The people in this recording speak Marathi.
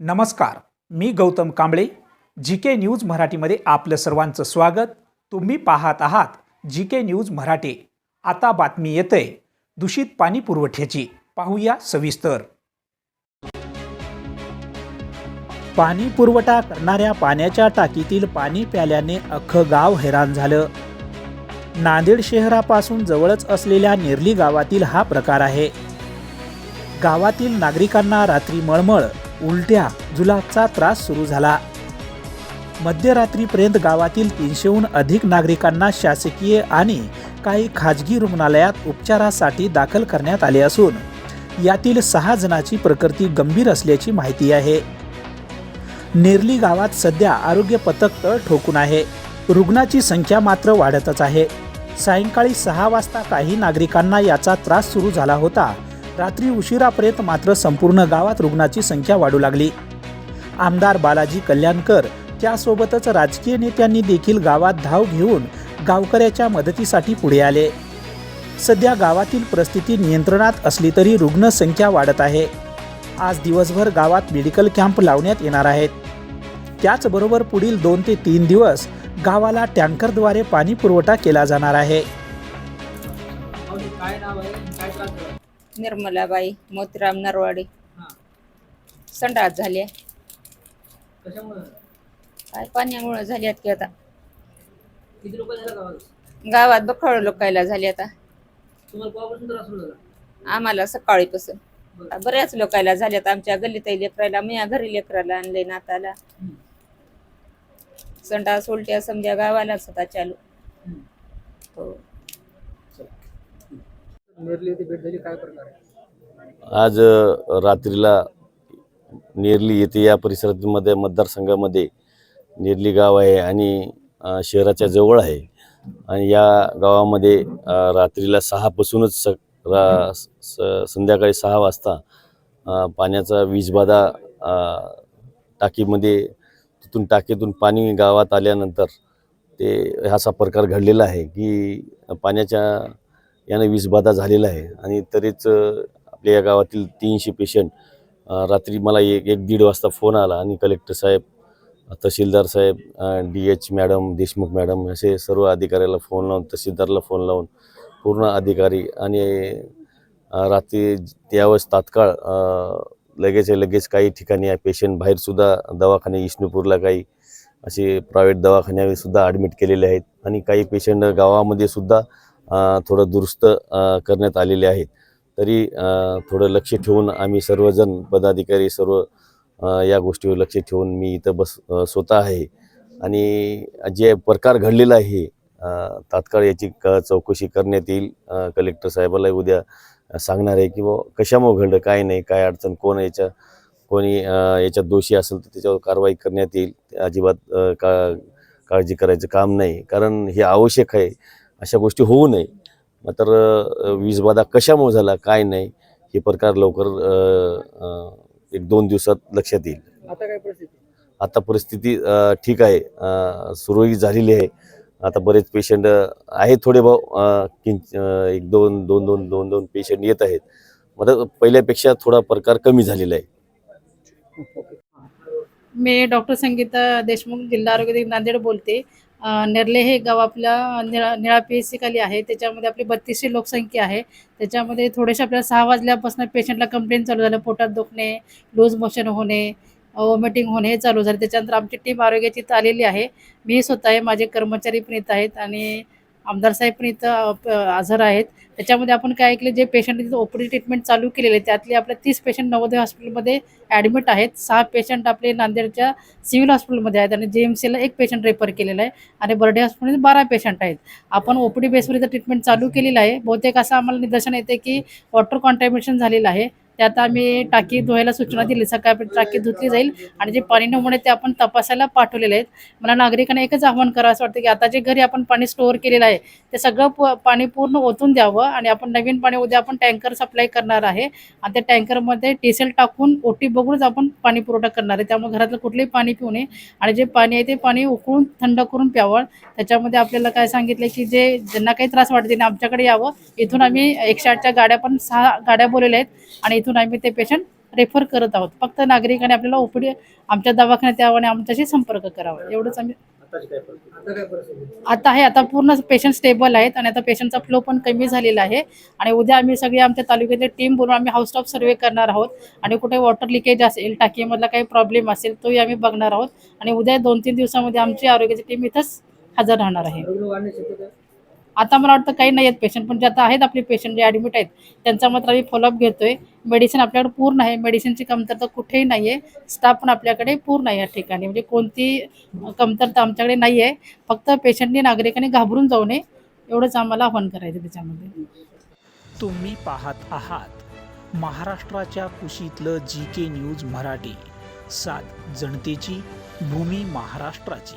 नमस्कार मी Gautam Kamble G K news मराठीमध्ये आपलं सर्वांचं स्वागत. तुम्ही पाहत आहात जी के न्यूज मराठी. आता बातमी येते दूषित पाणी पुरवठ्याची. पाहूया सविस्तर. पाणी पुरवठा करणाऱ्या पाण्याच्या टाकीतील पाणी प्याल्याने अख्खं गाव हैराण झालं. नांदेड शहरापासून जवळच असलेल्या निर्ली गावातील हा प्रकार आहे. गावातील नागरिकांना रात्री मळमळ उलट्या जुलाबचा त्रास सुरू झाला. मध्यरात्रीपर्यंत गावातील तीनशेहून अधिक नागरिकांना शासकीय आणि काही खाजगी रुग्णालयात उपचारासाठी दाखल करण्यात आले असून यातील सहा जणांची प्रकृती गंभीर असल्याची माहिती आहे. नेरली गावात सध्या आरोग्य पथक तळ ठोकून आहे. रुग्णाची संख्या मात्र वाढतच आहे. सायंकाळी सहा वाजता काही नागरिकांना याचा त्रास सुरू झाला होता रात्री उशिरापर्यंत मात्र संपूर्ण गावात रुग्णाची संख्या वाढू लागली. आमदार बालाजी कल्याणकर त्यासोबतच राजकीय नेत्यांनी देखील गावात धाव घेऊन गावकऱ्याच्या मदतीसाठी पुढे आले. सध्या गावातील परिस्थिती नियंत्रणात असली तरी रुग्णसंख्या वाढत आहे. आज दिवसभर गावात मेडिकल कॅम्प लावण्यात येणार आहेत. त्याचबरोबर पुढील दोन ते तीन दिवस गावाला टँकरद्वारे पाणी पुरवठा केला जाणार आहे. निर्मलाबाई मोतीराम नरवाडे. हा. संडास झाले. कशामुळे? काय पाण्यामुळे झाली की आता. किती लोक झाला गावात? गावात बखळ लोकायला झाली आता. तुम्हाला त्रास आम्हाला सकाळीपासून. बरं. बऱ्याच लोकायला झाल्यात आमच्या गल्लीतही लेकराला मी घरी लेकराला आणले नाताला. हम्म. संडास उलट्या समजा गावालाच होता चालू. हम्म. हो. नेरली येथे भेट झाली काय प्रकार आहे? आज रात्रीला नेरली येथे या परिसरामध्ये मतदारसंघामध्ये नेरली गाव आहे आणि शहराच्या जवळ आहे. आणि या गावामध्ये रात्रीला सहापासूनच स रा स संध्याकाळी सहा वाजता पाण्याचा वीजबाधा टाकीमध्ये तिथून टाकीतून पाणी गावात आल्यानंतर ते असा प्रकार घडलेला आहे की पाण्याच्या यानं वीजबाधा झालेला आहे. आणि तरीच आपल्या या गावातील तीनशे पेशंट रात्री मला एक एक दीड वाजता फोन आला आणि कलेक्टर साहेब तहसीलदार साहेब D H madam Deshmukh madam असे सर्व अधिकाऱ्याला फोन लावून तहसीलदारला फोन लावून पूर्ण अधिकारी आणि रात्री त्यावेळेस तात्काळ लगेच लगेच काही ठिकाणी पेशंट बाहेरसुद्धा दवाखाने विष्णुपूरला काही असे प्रायव्हेट दवाखान्यासुद्धा सुद्धा ॲडमिट केलेले आहेत. आणि काही पेशंट गावामध्ये सुद्धा थोडं दुरुस्त करण्यात आलेले आहेत. तरी थोडं लक्ष ठेवून आम्ही सर्वजण पदाधिकारी सर्व या गोष्टीवर लक्ष ठेवून मी इथं बस स्वतः आहे. आणि जे प्रकार घडलेला आहे तात्काळ याची क चौकशी करण्यात येईल. कलेक्टर साहेबाला उद्या सांगणार आहे की बुवा कशामुळे घडलं काय नाही काय अडचण कोण याच्या कोणी याच्यात दोषी असेल तर त्याच्यावर कारवाई करण्यात येईल. अजिबात का काळजी करायचं काम नाही. कारण हे आवश्यक आहे. अशा गोष्टी होऊ नये. मात्र वीजबाधा कशामुळे झाला काय नाही हे प्रकार लवकर एक दोन दिवसात लक्षात येईल. आता काय परिस्थिती? आता परिस्थिती अ, ठीक आहे. सुरळीत झालेली आहे. आता बरेच पेशंट आहेत थोडे भाऊ किंच एक दोन दोन दोन दोन दोन पेशंट येत आहेत. मात्र पहिल्यापेक्षा थोडा प्रकार कमी झालेला आहे. मी डॉक्टर संगीता देशमुख जिल्हा आरोग्य नांदेड बोलते. नेर्ले हे गाव आपल्या निळा निळा पी एस सीखाली आहे. त्याच्यामध्ये आपली बत्तीसशे लोकसंख्या आहे. त्याच्यामध्ये थोडेसे आपल्याला सहा वाजल्यापासून पेशंटला कंप्लेंट चालू झालं. पोटात दुखणे लूज मोशन होणे वॉमिटिंग होणे हे चालू झाले. त्याच्यानंतर आमची टीम आरोग्याची इथं आलेली आहे. मी स्वतः आहे. माझे कर्मचारी पण आहेत. आणि आमदार साहेब पण इथं अ, हजर आहेत. त्याच्यामध्ये आपण काय ऐकलं जे पेशंट तिथं ओपीडी ट्रीटमेंट चालू केलेले आहे त्यातले आपले तीस पेशंट नवोदय हॉस्पिटलमध्ये ॲडमिट आहेत. सहा पेशंट आपले नांदेडच्या सिव्हिल हॉस्पिटलमध्ये आहेत आणि जे एम सीला एक पेशंट रेफर केलेला आहे. आणि बर्डे हॉस्पिटलमध्ये बारा पेशंट आहेत. आपण ओ पी डी बेसवर इथं ट्रीटमेंट चालू केलेलं आहे. बहुतेक असं आम्हाला निदर्शन येते की वॉटर कॉन्टॅमिनेशन झालेलं आहे. त्यात आम्ही टाकी धुवायला सूचना दिली. सकाळपर्यंत टाकी धुतली जाईल आणि जे पाणी नमुने ते आपण तपासायला पाठवलेले आहेत. मला नागरिकांना एकच आव्हान करावं असं वाटतं की आता जे घरी आपण पाणी स्टोअर केलेलं आहे ते सगळं प पाणी पूर्ण ओतून द्यावं आणि आपण नवीन पाणी उद्या आपण टँकर सप्लाय करणार आहे. आणि त्या टँकरमध्ये टेसेल टाकून ओटी बघूनच आपण पाणी पुरवठा करणार आहे. त्यामुळे घरातलं कुठलंही पाणी पिऊ नये. आणि जे पाणी आहे ते पाणी उकळून थंड करून प्यावं. त्याच्यामध्ये आपल्याला काय सांगितलं की जे ज्यांना काही त्रास वाटते त्यांनी आमच्याकडे यावं. इथून आम्ही एकशे आठच्या गाड्या पण सहा गाड्या बोललेल्या आहेत. आणि तिथून आम्ही ते पेशंट रेफर करत आहोत. फक्त नागरिकांनी आपल्याला ओपीडी आमच्या दवाखान्यात यावं आणि आमच्याशी संपर्क करावा. एवढंच आम्ही आता आता आहे आता पूर्ण पेशंट स्टेबल आहेत आणि आता पेशंटचा फ्लो पण कमी झालेला आहे. आणि उद्या आम्ही सगळे आमच्या तालुक्यातले टीम बोलून आम्ही हाऊस स्टॉप सर्वे करणार आहोत. आणि कुठे वॉटर लिकेज असेल टाकीमधला काही प्रॉब्लेम असेल तोही आम्ही बघणार आहोत. आणि उद्या दोन तीन दिवसामध्ये आमची आरोग्याची टीम इथंच हजर राहणार आहे? आता मला वाटतं काही नाही आहेत पेशंट पण जे आता आहेत आपले पेशंट जे ॲडमिट आहेत त्यांचा मात्र आम्ही फॉलोअप घेतोय. मेडिसिन आपल्याकडे पूर्ण आहे. मेडिसिनची कमतरता कुठेही नाही आहे स्टाफ पण आपल्याकडे पूर्ण आहे या ठिकाणी. म्हणजे कोणती कमतरता आमच्याकडे नाही आहे फक्त पेशंटनी नागरिकांनी घाबरून जाऊ नये. एवढंच आम्हाला आव्हान करायचं त्याच्यामध्ये. तुम्ही पाहत आहात महाराष्ट्राच्या कुशीतलं जी के न्यूज मराठी. सात जनतेची भूमी महाराष्ट्राची.